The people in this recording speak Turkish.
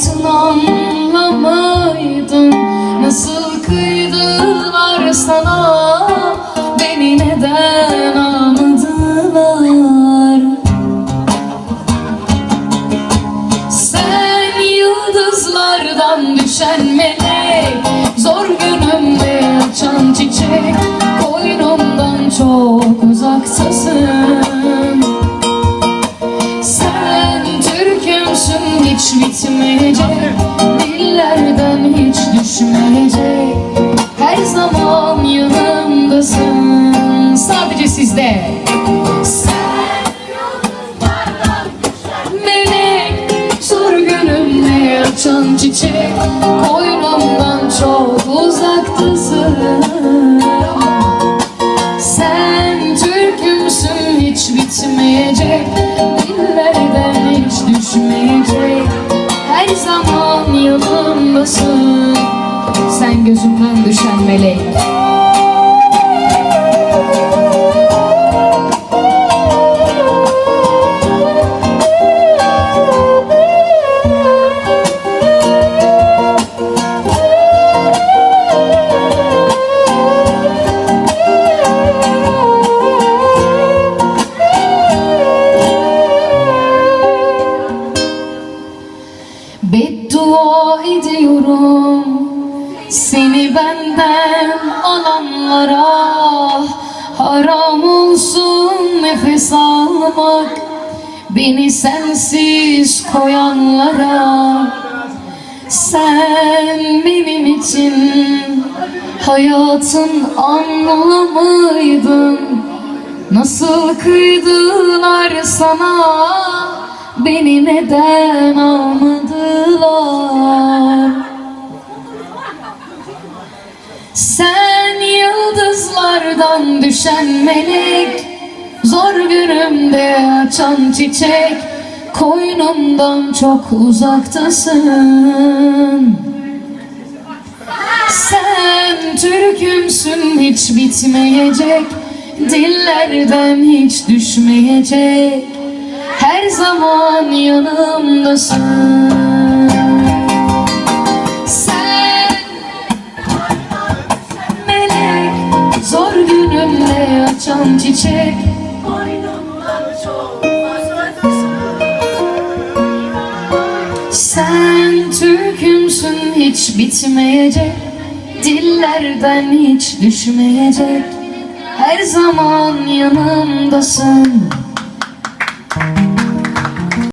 hayatın anlamıydın Nasıl kıydılar sana? Beni neden almadılar Sen yıldızlardan düşen melek Zor günümde açan düşmeyecek Her zaman yanımdasın. Sadece sizde. Sen Melek Zor günümde açan çiçek. Koynumdan çok uzaktasın. Sen Türk'ümsün hiç bitmeyecek. Dillerden hiç düşmeyecek. Her zaman yanımdasın gözümden düşen melek. Beddua ediyorum seni benden alanlara Haram olsun nefes almak. Beni sensiz koyanlara Sen benim için hayatın anlamıydın. Nasıl kıydılar sana? Beni neden almadılar düşen melek Zor günümde açan çiçek Koynumdan çok uzaktasın. Sen Türk'ümsün hiç bitmeyecek Dillerden hiç düşmeyecek. Her zaman yanımdasın açan çiçek. Sen Türk'ümsün hiç bitmeyecek. Dillerden hiç düşmeyecek. Her zaman yanımdasın